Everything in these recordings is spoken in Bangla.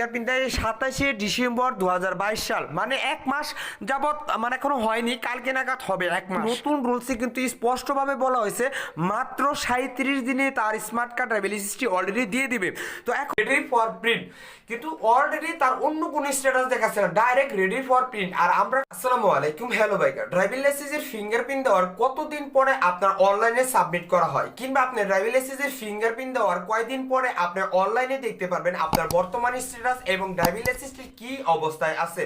ফিঙ্গারপ্রিন্ট দেয় সাতাশে ডিসেম্বর দু হাজার বাইশ সাল। মানে এক মাস যাবত মানে এখনও হয়নি কালকে নাগাদ হবে এক মাস। নতুন রুলসে কিন্তু স্পষ্টভাবে বলা হয়েছে, মাত্র সাঁত্রিশ দিনে তার স্মার্ট কার্ড অলরেডি দিয়ে দিবে। তো এখন রেডি ফর প্রিন্ট কিন্তু অলরেডি তার অন্য স্ট্যাটাস দেখাচ্ছে না ডাইরেক্ট রেডি ফর প্রিন্ট আর আমরা, আসসালামু আলাইকুম হ্যালো বাইকার ড্রাইভিং লাইসেন্সের ফিঙ্গারপ্রিন্ট দেওয়ার কতদিন পরে আপনার অনলাইনে সাবমিট করা হয়? কিংবা আপনার ড্রাইভিং লাইসেন্সের ফিঙ্গারপ্রিন্ট দেওয়ার কয়দিন পরে আপনি অনলাইনে দেখতে পারবেন আপনার বর্তমান স্ট্যাটাস এবং ডায়াবিলিসিসটি কি অবস্থায় আছে?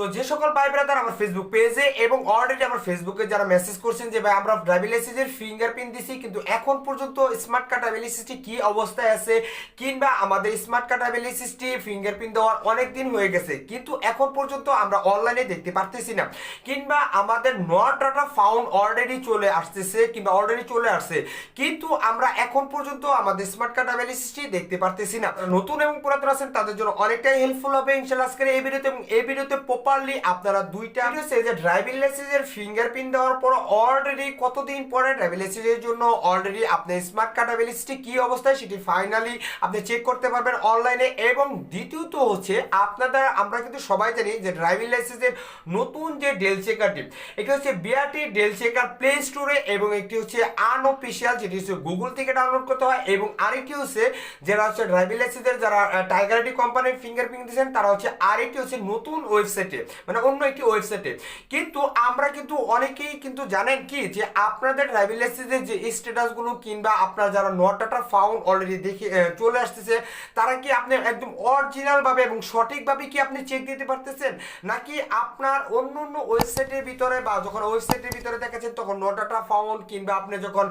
তো যে সকল ভাই ব্রাদার আমার ফেসবুক পেজে এবং অলরেডি আমার ফেসবুকে যারা মেসেজ করছেন যে, ভাই, আমরা ড্রাইভিং লাইসেন্সের ফিঙ্গারপ্রিন্ট দিছি, কিন্তু এখন পর্যন্ত স্মার্ট কার্ড অ্যাবিলিসিসটি কি অবস্থায় আছে? কিংবা আমাদের স্মার্ট কার্ড অ্যাবিলিসিসটি ফিঙ্গারপ্রিন্ট দেওয়ার অনেক দিন হয়ে গেছে, কিন্তু এখন পর্যন্ত আমরা অনলাইনে দেখতে পারতেছি না। কিংবা আমাদের নট ডাটা ফাউন্ড অলরেডি চলে আসতেছে, কিংবা অলরেডি চলে আসছে, কিন্তু আমরা এখন পর্যন্ত আমাদের স্মার্ট কার্ড অ্যাবিলিসিসটি দেখতে পারতেছি না। নতুন এবং পুরাতন আছেন, তাদের জন্য অনেকটাই হেল্পফুল হবে ইনশাআল্লাহ আজকের এই ভিডিওতে এবং এই ভিডিওতে প্রপারলি আপনারা দুইটা যে ড্রাইভিং লাইসেন্সের ফিঙ্গারপ্রিন্ট দেওয়ার পর অলরেডি কতদিন পরে ড্রাইভিং লাইসেন্সের জন্য অলরেডি আপনি স্মার্ট কার্ড অ্যাবিলিটি কি অবস্থায় সেটি ফাইনালি আপনি চেক করতে পারবেন অনলাইনে এবং দ্বিতীয়ত হচ্ছে আপনাদের, আমরা কিন্তু সবাই জানি যে ড্রাইভিং লাইসেন্সের নতুন যে ডেল চেকারটি এটি হচ্ছে বিআরটি ডেল চেকার প্লে স্টোরে এবং একটি হচ্ছে আনঅফিসিয়াল যেটি হচ্ছে গুগল থেকে ডাউনলোড করতে হয়। এবং আরেকটি হচ্ছে যারা হচ্ছে ড্রাইভিং লাইসেন্সের যারা টাইগারটি কোম্পানির ফিঙ্গারপ্রিন্ট দিয়েছেন, তারা হচ্ছে আরেকটি হচ্ছে নতুন ওয়েবসাইটে মানে অন্য একটি ওয়েবসাইটে কিন্তু আমরা কিন্তু অনেকেই কিন্তু জানেন কি যে আপনাদের ড্রাইভিং লাইসেন্সের যে স্ট্যাটাসগুলো কিংবা আপনার যারা নটাটা ফাউন্ড অলরেডি দেখে চলে আসতেছে, তারা কি আপনি একদম অরিজিনাল ভাবে এবং সঠিকভাবে কি আপনি চেক দিতে পারতেছেন? নাকি আপনার অন্য অন্য ওয়েবসাইটের ভিতরে বা যখন ওয়েবসাইটের ভিতরে দেখাচ্ছেন তখন নটাটা ফাউন্ড কিংবা আপনি যখন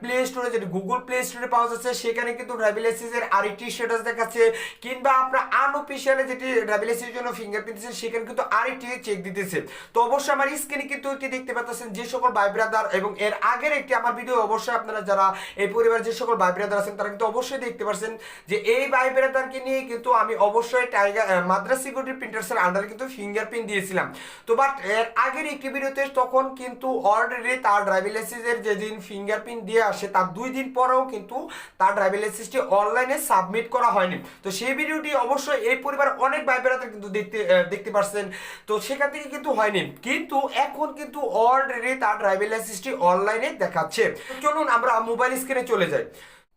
প্লে স্টোরে যেটি গুগল প্লে স্টোরে পাওয়া যাচ্ছে, সেখানে কিন্তু ড্রাইভিং লাইসেন্সের আরেকটি স্ট্যাটাস দেখাচ্ছে, কিংবা আপনার আনঅফিসিয়ালে যেটি ড্রাইভিং লাইসেন্সের জন্য ফিঙ্গার ফিঙ্গারপ্রিন্ট দিচ্ছে সেখানে কিন্তু আরেকটি চেক দিতেছে। তো অবশ্যই আমার স্ক্রিনে কিন্তু দেখতে পাচ্ছেন যে সকল ব্রাদার এবং এর আগের একটি আমার ভিডিও অবশ্যই আপনারা যারা এই পরিবারের যে সকল ব্রাদার আছেন, তারা কিন্তু অবশ্যই দেখতে পাচ্ছেন যে এই ব্রাদারকে নিয়ে কিন্তু আমি অবশ্যই টাইগার মাদ্রাস সিকিউরিটি প্রিন্টার্সের আন্ডারে কিন্তু ফিঙ্গারপ্রিন্ট দিয়েছিলাম। তো বাট এর আগের একটি ভিডিওতে তখন কিন্তু অলরেডি তার ড্রাইভিং লাইসেন্সের যেদিন ফিঙ্গারপ্রিন্ট দিয়ে আসে, তার দুই দিন পরেও কিন্তু তার ড্রাইভিং লাইসেন্সটি অনলাইনে সাবমিট করা হয়নি। তো সেই ভিডিওটি অবশ্যই এই পরিবার অনেক ভাই ব্রাদার কিন্তু দেখতে দেখতে পাচ্ছেন তো সেখান থেকে কিন্তু হয়নি। কিন্তু এখন কিন্তু অলরেডি তার ড্রাইভিং লাইসেন্সটি অনলাইনে দেখাচ্ছে। চলুন আমরা মোবাইল স্ক্রিনে চলে যাই।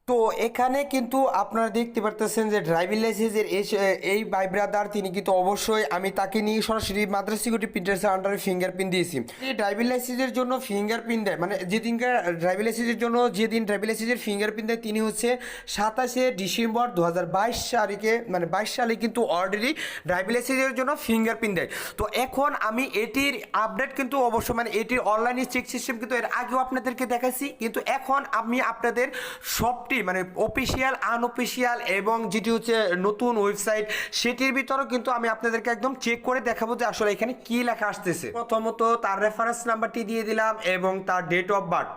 তো এখানে কিন্তু আপনারা দেখতে পারতেছেন যে ড্রাইভিং লাইসেন্সের এই- ভাই ব্রাদার তিনি কিন্তু অবশ্যই আমি তাকে নিয়ে সরাসরি মাদ্রাস সিকিউরিটি প্রিন্টার্সের আন্ডারে ফিঙ্গারপ্রিন্ট দিয়েছি। ড্রাইভিং লাইসেন্সের জন্য ফিঙ্গারপ্রিন্ট দেয় মানে যেদিনকার ড্রাইভিং লাইসেন্সের জন্য যেদিন ড্রাইভিং লাইসেন্সের ফিঙ্গারপ্রিন্ট দেয়, তিনি হচ্ছে সাতাশে ডিসেম্বর দু হাজার বাইশ তারিখে মানে বাইশ সালে কিন্তু অলরেডি ড্রাইভিং লাইসেন্সের জন্য ফিঙ্গারপ্রিন্ট দেয়। তো এখন আমি এটির আপডেট কিন্তু অবশ্যই মানে এটির অনলাইনে চেক সিস্টেম কিন্তু এর আগেও আপনাদেরকে দেখাচ্ছি কিন্তু এখন আমি আপনাদের সবটি মানে অফিসিয়াল আনঅফিসিয়াল এবং যেটি হচ্ছে নতুন ওয়েবসাইট, সেটির ভিতরেও কিন্তু আমি আপনাদেরকে একদম চেক করে দেখাবো যে আসলে এখানে কি লেখা আসতেছে। প্রথমত তার রেফারেন্স নাম্বারটি দিয়ে দিলাম এবং তার ডেট অফ বার্থ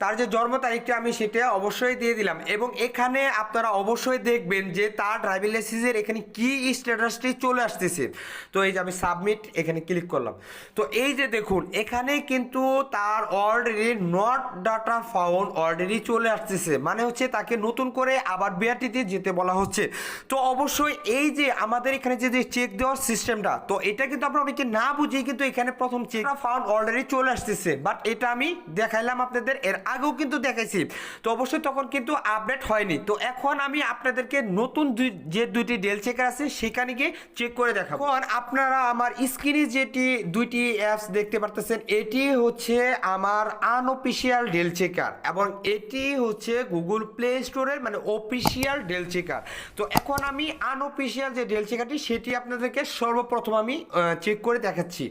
তার যে জন্ম তারিখটা আমি সেটা অবশ্যই দিয়ে দিলাম। এবং এখানে আপনারা অবশ্যই দেখবেন যে তার ড্রাইভিং লাইসেন্সের এখানে কি স্ট্যাটাসটি চলে আসতেছে। তো এই যে আমি সাবমিট এখানে ক্লিক করলাম। তো এই যে দেখুন, এখানে কিন্তু তার already not data found already চলে আসতেছে। মানে হচ্ছে তাকে নতুন করে আবার বিআরটিতে যেতে বলা হচ্ছে। তো অবশ্যই এই যে আমাদের এখানে যে চেক দেওয়ার সিস্টেমটা তো এটা কিন্তু আপনারা অনেকে না বুঝেই কিন্তু এখানে প্রথম চেক ফাউন্ড অলরেডি চলে আসতেছে। বাট এটা আমি দেখাইলাম আপনাদের এর আগেও কিন্তু দেখাইছি। তো অবশ্যই তখন কিন্তু আপডেট হয়নি। তো এখন আমি আপনাদেরকে নতুন দুই, যে দুইটি ডেল চেকার আছে, সেখানে গিয়ে চেক করে দেখাবো। এখন আপনারা আমার স্ক্রিনে যেটি, দুইটি অ্যাপস দেখতে পারতেছেন, এটি হচ্ছে আমার আনঅফিসিয়াল ডেল চেকার এবং এটি হচ্ছে গুগল প্লে স্টোরের মানে অফিসিয়াল ডেল চেকার তো এখন আমি আনঅফিসিয়াল যে ডেল চেকারটি সেটি আপনাদেরকে সর্বপ্রথম আমি চেক করে দেখাচ্ছি।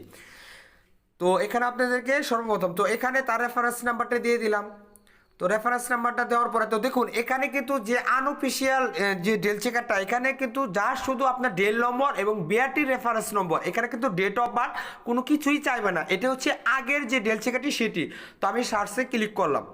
তো এখানে আপনাদেরকে সর্বপ্রথম, তো এখানে তার রেফারেন্স নাম্বারটা দিয়ে দিলাম। তো রেফারেন্স নাম্বারটা দেওয়ার পরে তো দেখুন, এখানে কিন্তু যে আনঅফিসিয়াল যে ডেল চেকারটা এখানে কিন্তু যা শুধু আপনার ডেল নম্বর এবং বিআরটি রেফারেন্স নম্বর এখানে কিন্তু ডেট অফ বার্থ কোনো কিছুই চাইবে না। এটা হচ্ছে আগের যে ডেল চেকারটি সেটি। তো আমি সার্চে ক্লিক করলাম।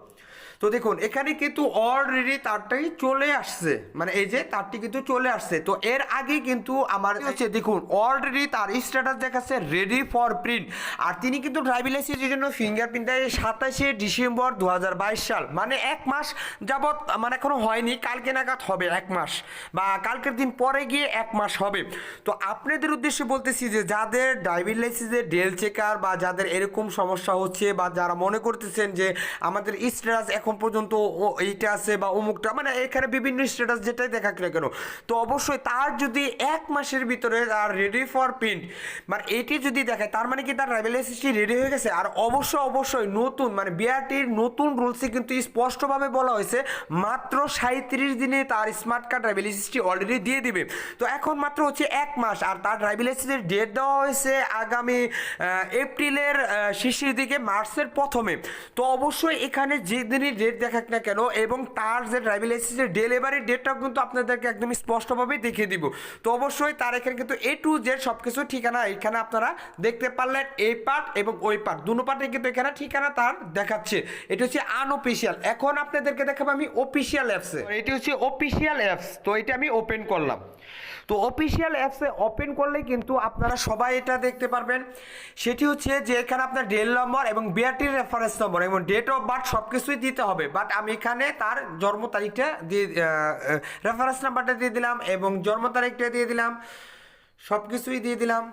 তো দেখুন, এখানে কিন্তু অলরেডি তারটাই চলে আসছে। মানে এই যে তারটি কিন্তু চলে আসছে। তো এর আগে কিন্তু আমার হচ্ছে, দেখুন অলরেডি তার স্ট্যাটাস দেখাচ্ছে রেডি ফর প্রিন্ট আর তিনি কিন্তু ড্রাইভিং লাইসেন্সের জন্য ফিঙ্গারপ্রিন্ট দেয় সাতাশে ডিসেম্বর দু হাজার বাইশ সাল। মানে এক মাস যাবৎ মানে এখনও হয়নি, কালকে নাগাদ হবে এক মাস। বা কালকের দিন পরে গিয়ে এক মাস হবে। তো আপনাদের উদ্দেশ্যে বলতেছি যে যাদের ড্রাইভিং লাইসেন্সের ডেল চেকার বা যাদের এরকম সমস্যা হচ্ছে বা যারা মনে করতেছেন যে আমাদের স্ট্যাটাস এখন পর্যন্ত ও এইটা আছে বা অমুকটা মানে এখানে বিভিন্ন স্ট্যাটাস যেটাই দেখাক না কেন। তো অবশ্যই তার যদি এক মাসের ভিতরে তার রেডি ফর প্রিন্ট মানে এটি যদি দেখে, তার মানে কি তার ড্রাইভিং লাইসেন্সটি রেডি হয়ে গেছে? আর অবশ্যই অবশ্যই নতুন মানে বিআরটির নতুন রুলসে কিন্তু স্পষ্টভাবে বলা হয়েছে, মাত্র সাঁত্রিশ দিনে তার স্মার্ট কার্ড ড্রাইভিং লাইসেন্সটি অলরেডি দিয়ে দিবে। তো এখন মাত্র হচ্ছে এক মাস, আর তার ড্রাইভিং লাইসেন্সের ডেট দেওয়া হয়েছে আগামী এপ্রিলের শেষের দিকে, মার্চের প্রথমে। তো অবশ্যই এখানে যে দিনই ডেট দেখাক না কেন এবং তার যে ড্রাইভিং লাইসেন্সের ডেলিভারি ডেটটাও কিন্তু আপনাদেরকে একদম স্পষ্টভাবে দেখিয়ে দিব। তো অবশ্যই তার এখানে কিন্তু এ টু জেড সব কিছু ঠিকানা এখানে আপনারা দেখতে পারলেন এই পার্ট এবং ওই পার্ট দুটো পার্টে কিন্তু এখানে ঠিকানা তার দেখাচ্ছে। এটা হচ্ছে আনঅফিসিয়াল এখন আপনাদেরকে দেখাবো আমি অফিসিয়াল অ্যাপসে এটি হচ্ছে অফিসিয়াল অ্যাপস তো এটা আমি ওপেন করলাম। তো অফিসিয়াল অ্যাপসে ওপেন করলে কিন্তু আপনারা সবাই এটা দেখতে পারবেন। সেটি হচ্ছে যে এখানে আপনার ডেল নম্বর এবং বিআরটির রেফারেন্স নম্বর এবং ডেট অফ বার্থ সব কিছুই দিতে হবে। বাট আমি এখানে তার জন্ম তারিখটা দিয়ে রেফারেন্স নাম্বারটা দিয়ে দিলাম এবং জন্ম তারিখটা দিয়ে দিলাম। সব কিছুই দিয়ে দিলাম।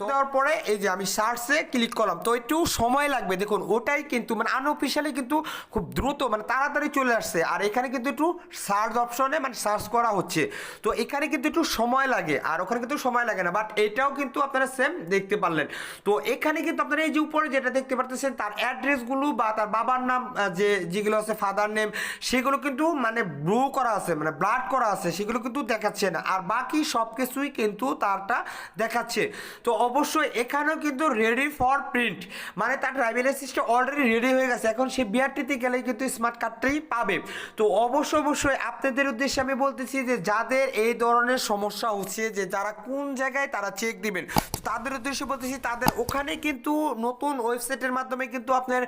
দেওয়ার পরে এই যে আমি সার্চে ক্লিক করলাম, তো একটু সময় লাগবে। দেখুন, ওটাই কিন্তু মানে আনঅফিসিয়ালি কিন্তু খুব দ্রুত মানে তাড়াতাড়ি চলে আসছে। আর এখানে কিন্তু একটু সার্চ অপশনে মানে সার্চ করা হচ্ছে। তো এখানে কিন্তু একটু সময় লাগে, আর ওখানে কিন্তু সময় লাগে না। বাট এটাও কিন্তু আপনারা সেম দেখতে পারলেন। তো এখানে কিন্তু আপনারা এই যে উপরে যেটা দেখতে পারতেছেন, তার অ্যাড্রেসগুলো বা তার বাবার নাম যে যেগুলো আছে ফাদার নেম সেগুলো কিন্তু মানে ব্লু করা আছে মানে ব্লাড করা আছে, সেগুলো কিন্তু দেখাচ্ছে না। আর বাকি সব কিছুই কিন্তু তারটা দেখাচ্ছে। তো অবশ্যই এখানেও কিন্তু রেডি ফর প্রিন্ট মানে তার ড্রাইভিং লাইসেন্সটা অলরেডি রেডি হয়ে গেছে। এখন সে বিআরটিতে গেলেই কিন্তু স্মার্ট কার্ডটাই পাবে। তো অবশ্যই অবশ্যই আপনাদের উদ্দেশ্যে আমি বলতেছি যে যাদের এই ধরনের সমস্যা হচ্ছে, যে যারা কোন জায়গায় তারা চেক দিবেন তাদের উদ্দেশ্যে বলতেছি তাদের ওখানে কিন্তু নতুন ওয়েবসাইটের মাধ্যমে কিন্তু আপনার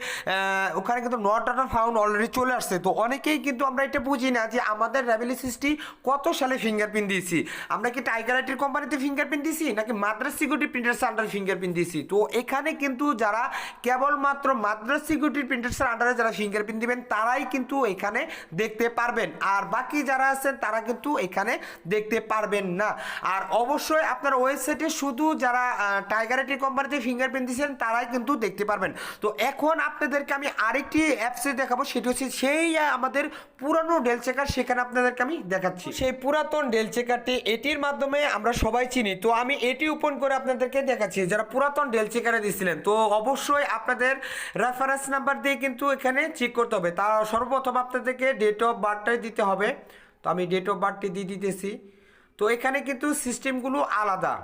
ওখানে কিন্তু নট ডাটা ফাউন্ড অলরেডি চলে আসছে। তো অনেকেই কিন্তু আমরা এটা বুঝি না যে আমাদের লাইসেন্সটি কত সালে ফিঙ্গারপ্রিন্ট দিয়েছি? আমরা কি টাইগার আইটির কোম্পানিতে ফিঙ্গারপ্রিন্ট দিয়েছি? নাকি Madras security printers under fingerprint দিয়েছি তো এখানে কিন্তু যারা কেবলমাত্র মাদ্রাস সিকিউরিটি প্রিন্টার্সের আন্ডারে যারা ফিঙ্গারপ্রিন্ট দিবেন, তারাই কিন্তু এখানে দেখতে পারবেন। আর বাকি যারা আছেন, তারা কিন্তু এখানে দেখতে পারবেন না। আর অবশ্যই আপনার ওয়েবসাইটে শুধু যারা টাইগার কোম্পানিতে ফিঙ্গারপ্রিন্ট দিয়েছেন তারাই কিন্তু দেখতে পারবেন। তো এখন আপনাদেরকে আমি আরেকটি অ্যাপসে দেখাবো, সেটি হচ্ছে সেই আমাদের পুরানো ডেল চেকার সেখানে আপনাদেরকে আমি দেখাচ্ছি। সেই পুরাতন ডেল চেকারটি এটির মাধ্যমে আমরা সবাই চিনি। তো আমি এটি ওপেন করে আপনাদেরকে দেখাচ্ছি, যারা পুরাতন ডেল চেকারে দিয়েছিলেন তো অবশ্যই আপনাদের রেফারেন্স নাম্বার দিয়ে কিন্তু এখানে চেক করতে হবে। তা সর্বপ্রথম আপনাদেরকে ডেট অফ বার্থটাই দিতে হবে। তো আমি ডেট অফ বার্থটি দিয়ে দিতেছি। তো এখানে কিন্তু সিস্টেমগুলো আলাদা।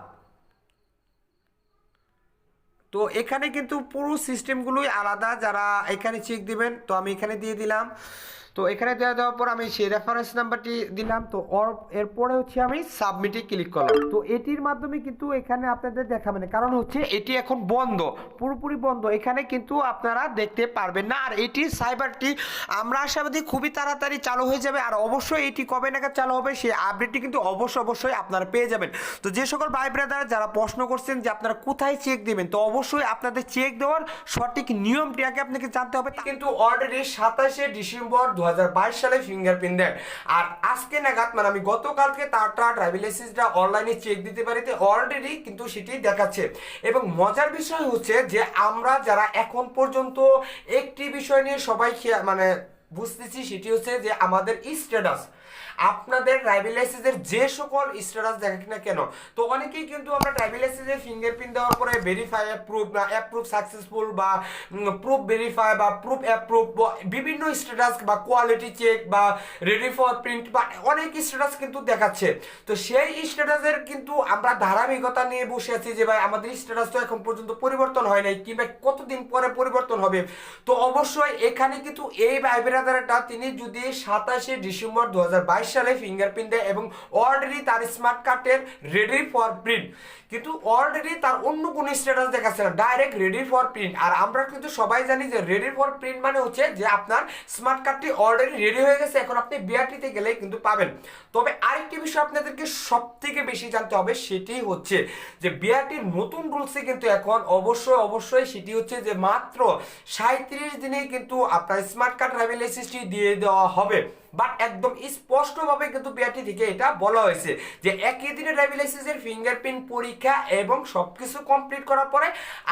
তো এখানে কিন্তু পুরো সিস্টেমগুলোই আলাদা। যারা এখানে চেক দিবেন, তো আমি এখানে দিয়ে দিলাম। তো এখানে দেওয়া দেওয়ার পর আমি সেই রেফারেন্স নাম্বারটি দিলাম। তো এরপরে হচ্ছে আমি সাবমিটে ক্লিক করলাম। তো এটির মাধ্যমে কিন্তু এখানে আপনাদের দেখাবে না। কারণ হচ্ছে এটি এখন বন্ধ, পুরোপুরি বন্ধ। এখানে কিন্তু আপনারা দেখতে পারবেন না। আর এটি সাইবারটি আমরা আশাবাদী খুবই তাড়াতাড়ি চালু হয়ে যাবে। আর অবশ্যই এটি কবে নাগাদ চালু হবে সেই আপডেটটি কিন্তু অবশ্যই অবশ্যই আপনারা পেয়ে যাবেন। তো যে সকল ভাই ব্রাদার যারা প্রশ্ন করছেন যে আপনারা কোথায় চেক দিবেন, তো অবশ্যই আপনাদের চেক দেওয়ার সঠিক নিয়মটি আগে আপনাকে জানতে হবে। কিন্তু অলরেডি সাতাশে ডিসেম্বর দু সালে ফিঙ্গারপ্রিন্ট দেয়। আর আজকে নাগাদ মানে আমি গতকালকে তারটা ড্রাইভিং লাইসেন্সটা অনলাইনে চেক দিতে পারিতে অলরেডি কিন্তু সেটি দেখাচ্ছে। এবং মজার বিষয় হচ্ছে যে আমরা যারা এখন পর্যন্ত একটি বিষয় নিয়ে সবাই মানে বুঝতেছি, সেটি হচ্ছে যে আমাদের স্ট্যাটাস আপনাদের ড্রাইভিং লাইসেন্সের যে সকল স্ট্যাটাস দেখাক না কেন, তো অনেকেই কিন্তু আমরা ড্রাইভিং লাইসেন্সের ফিঙ্গারপ্রিন্ট দেওয়ার পরে ভেরিফাই অ্যাপ্রুভ অ্যাপ্রুভ সাকসেসফুল বা প্রুফ ভেরিফাই বা প্রুফ অ্যাপ্রুভ বিভিন্ন স্ট্যাটাস বা কোয়ালিটি চেক বা রেডি ফর প্রিন্ট বা অনেক স্ট্যাটাস কিন্তু দেখাচ্ছে। তো সেই স্ট্যাটাসের কিন্তু আমরা ধারাবাহিকতা নিয়ে বসে আছি যে ভাই, আমাদের স্ট্যাটাস তো এখন পর্যন্ত পরিবর্তন হয় নাই, কিংবা কতদিন পরে পরিবর্তন হবে? তো অবশ্যই এখানে কিন্তু এই ভাই তিনি যদি সাতাশে ডিসেম্বর দু হাজার বাইশ সালে ফিঙ্গারপ্রিন্ট দেয় এবং অলরেডি তার স্মার্ট কার্ডের রেডি ফর প্রিন্ট কিন্তু অলরেডি তার অন্য কোনো স্ট্যাটাস দেখাচ্ছে না ডাইরেক্ট রেডি ফর প্রিন্ট আর আমরা কিন্তু সবাই জানি যে রেডি ফর প্রিন্ট মানে হচ্ছে যে আপনার স্মার্ট কার্ডটি অলরেডি রেডি হয়ে গেছে, এখন আপনি বিআরটিতে গেলেই কিন্তু পাবেন। তবে আরেকটি বিষয় আপনাদেরকে সব থেকে বেশি জানতে হবে, সেটি হচ্ছে যে বিআরটির নতুন রুলসে কিন্তু এখন অবশ্যই অবশ্যই সেটি হচ্ছে যে মাত্র সাঁত্রিশ দিনেই কিন্তু আপনার স্মার্ট কার্ড ড্রাইভিং লাইসেন্সটি দিয়ে দেওয়া হবে। বাট একদম স্পষ্টভাবে কিন্তু বিআরটি থেকে এটা বলা হয়েছে যে একই দিনে ড্রাইভিং লাইসেন্সের ফিঙ্গারপ্রিন্ট পরীক্ষা এবং সবকিছু কমপ্লিট করার পরে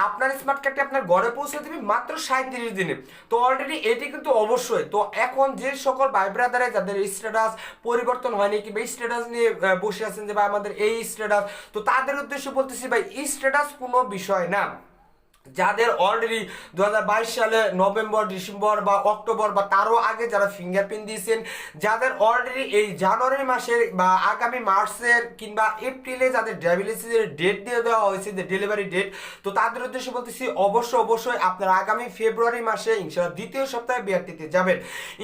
আপনার স্মার্ট কার্ডটি আপনার ঘরে পৌঁছে দেবে মাত্র সাঁত্রিশ দিনে। তো অলরেডি এটি কিন্তু অবশ্যই। তো এখন যে সকল ভাই ব্রাদারে যাদের স্ট্যাটাস পরিবর্তন হয়নি কিংবা স্ট্যাটাস নিয়ে বসে আছেন যে ভাই আমাদের এই স্ট্যাটাস তো তাদের উদ্দেশ্যে বলতেছি ভাই স্ট্যাটাস কোনো বিষয় না। যাদের অলরেডি দু হাজার বাইশ সালে নভেম্বর, ডিসেম্বর বা অক্টোবর বা তারও আগে যারা ফিঙ্গারপ্রিন্ট দিয়েছেন, যাদের অলরেডি এই জানুয়ারি মাসের বা আগামী মার্চের কিংবা এপ্রিলে যাদের ড্রাইভিলিসিসের ডেট দিয়ে দেওয়া হয়েছে যে ডেলিভারি ডেট তো তাদের উদ্দেশ্যে বলতেছি, অবশ্যই অবশ্যই আপনারা আগামী ফেব্রুয়ারি মাসে ইনশাল্লাহ দ্বিতীয় সপ্তাহে বিআরটিতে যাবেন।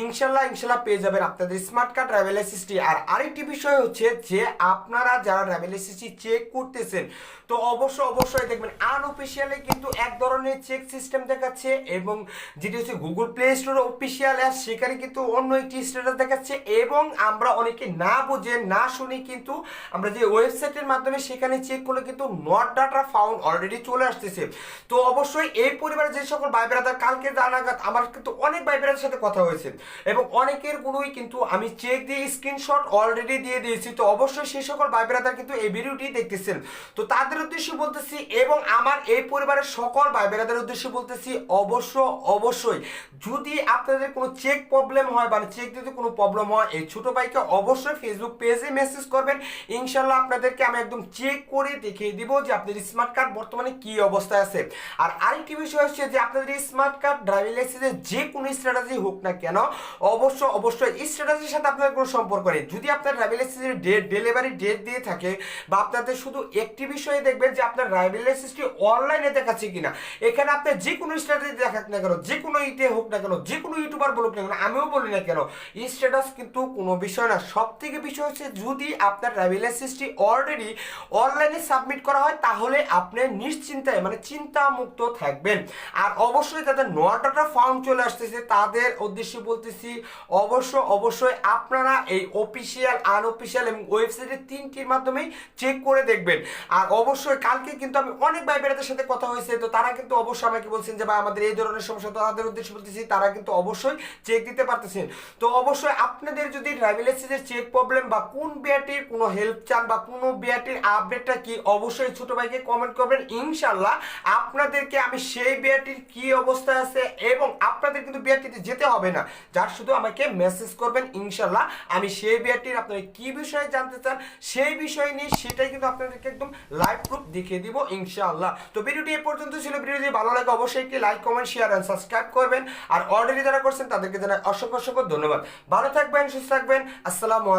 ইনশাল্লাহ ইনশাল্লাহ পেয়ে যাবেন আপনাদের স্মার্ট কার্ড অ্যাসিস্টি আর আরেকটি বিষয় হচ্ছে যে, আপনারা যারা অ্যাসিস্টি চেক করতেছেন তো অবশ্যই অবশ্যই দেখবেন আনঅফিসিয়ালি কিন্তু এক ধরনের চেক সিস্টেম দেখাচ্ছে এবং যেটি হচ্ছে Google Play Store official app সেখানে কিন্তু অন্য একটি স্ট্যাটাস দেখাচ্ছে এবং আমরা অনেকে না বুঝে, না শুনি কিন্তু আমরা যে ওয়েবসাইটের মাধ্যমে সেখানে চেক করলে কিন্তু নট ডাটা ফাউন্ড অলরেডি চলে আসতেছে। তো অবশ্যই এই পরিবারের যে সকল ভাই বেড়াদার কালকে জানাগাত আমার কিন্তু অনেক ভাই বেড়াদের সাথে কথা হয়েছে এবং অনেকের গুলোই কিন্তু আমি চেক দিয়ে স্ক্রিনশট অলরেডি দিয়ে দিয়েছি। তো অবশ্যই সেই সকল ভাই বেড়াদার কিন্তু এই ভিডিওটি দেখতেছেন। তো তাদের উদ্দেশ্যে বলতেছি এবং আমার এই পরিবারের সকল ভাই বেড়াদের উদ্দেশ্যে বলতেছি, অবশ্য, অবশ্যই যদি আপনাদের কোনো চেক প্রবলেম হয় বা চেক দিতে কোনো প্রবলেম হয়, এই ছোট ভাইকে অবশ্যই ফেসবুক পেজে মেসেজ করবেন। ইনশাল্লাহ আপনাদেরকে আমি একদম চেক করে দেখিয়ে দিব যে আপনাদের স্মার্ট কার্ড বর্তমানে কি অবস্থায় আছে। আর আরেকটি বিষয় হচ্ছে যে আপনাদের স্মার্ট কার্ড ড্রাইভিং লাইসেন্সের যে কোনো স্ট্র্যাটেজি হোক না কেন, অবশ্য, অবশ্যই স্ট্র্যাটেজির সাথে আপনাদের কোনো সম্পর্ক নেই। যদি আপনার ড্রাইভিং লাইসেন্সের ডেট ডেলিভারি ডেট দিয়ে থাকে বা আপনাদের শুধু একটি বিষয়ে দেখবেন যে আপনার ড্রাইভিং লাইসেন্সটি অনলাইনে দেখাচ্ছে কিনা। এখানে আপনি যে কোনো স্ট্র্যাটেজি দেখাক না কেন যে কোনো ইটে হোক না কেন যে কোনো ইউটিউবার বলুক না কেন, আমিও বলি না কেন স্ট্যাটাস কিন্তু কোনো বিষয় না। সব থেকে বিষয় হচ্ছে যদি আপনার ড্রাইভিং লাইসেন্সটি অলরেডি অনলাইনে সাবমিট করা হয়, তাহলে আপনি নিশ্চিন্তায় মানে চিন্তা মুক্ত থাকবেন। আর অবশ্যই যাদের নটাটা ফাউন্ড চলে আসতেছে, তাদের উদ্দেশ্যে বলতেছি, অবশ্য, অবশ্যই আপনারা এই অফিসিয়াল আনঅফিসিয়াল এবং ওয়েবসাইটের তিনটির মাধ্যমেই চেক করে দেখবেন। আর অবশ্যই কালকে কিন্তু আমি অনেক ভাই বেড়াদের সাথে কথা হয়েছে, তো তারা কিন্তু অবশ্যই আমাকে বলছেন যে, ভাই, আমাদের এই ধরনের সমস্যা, তাদের উদ্দেশ্যে বলতেছি, তারা কিন্তু অবশ্যই চেক দিতে পারতেছেন। তো অবশ্যই আপনাদের যদি ড্রাইভিং লাইসেন্সের চেক প্রবলেম বা কোন বিআরটির কোনো হেল্প চান বা কোনো বিআরটির আপডেটটা কি, অবশ্যই ছোট ভাইকে কমেন্ট করবেন। ইনশাল্লাহ আপনাদেরকে আমি সেই বিআরটির কি অবস্থা আছে এবং আপনাদের কিন্তু বিআরটিতে যেতে হবে না, যার শুধু আমাকে মেসেজ করবেন। ইনশাল্লাহ আমি সেই বিআরটির আপনারা কি বিষয়ে জানতে চান, সেই বিষয় নিয়ে সেটাই কিন্তু আপনাদেরকে একদম লাইভ প্রুফ দেখিয়ে দিব, ইনশাআল্লাহ। তো ভিডিওটি এ পর্যন্ত ছিল। ভিডিও যদি ভালো লাগে, অবশ্যই একটি like comment share and subscribe করবেন। আর অলরেডি যারা করছেন, তাদেরকে জানাই অসংখ্য অসংখ্য ধন্যবাদ। ভালো থাকবেন, সুস্থ থাকবেন। আসসালামু আলাইকুম।